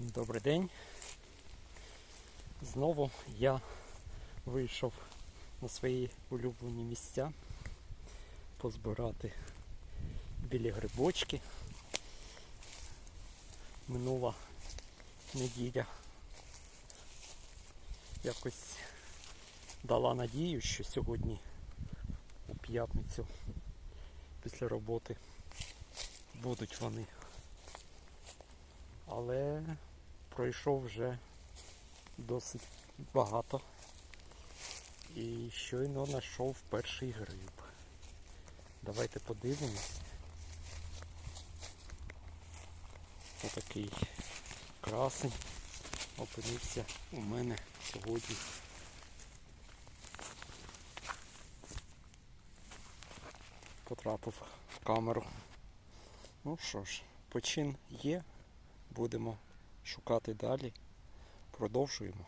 Добрий день. Знову я вийшов на свої улюблені місця позбирати білі грибочки. Минула неділя якось дала надію, що сьогодні у п'ятницю після роботи будуть вони. Але пройшов вже досить багато. І щойно знайшов перший гриб. Давайте подивимось. Отакий красень опинився у мене сьогодні. Потрапив в камеру. Ну що ж, почин є. Будемо шукати далі. Продовжуємо.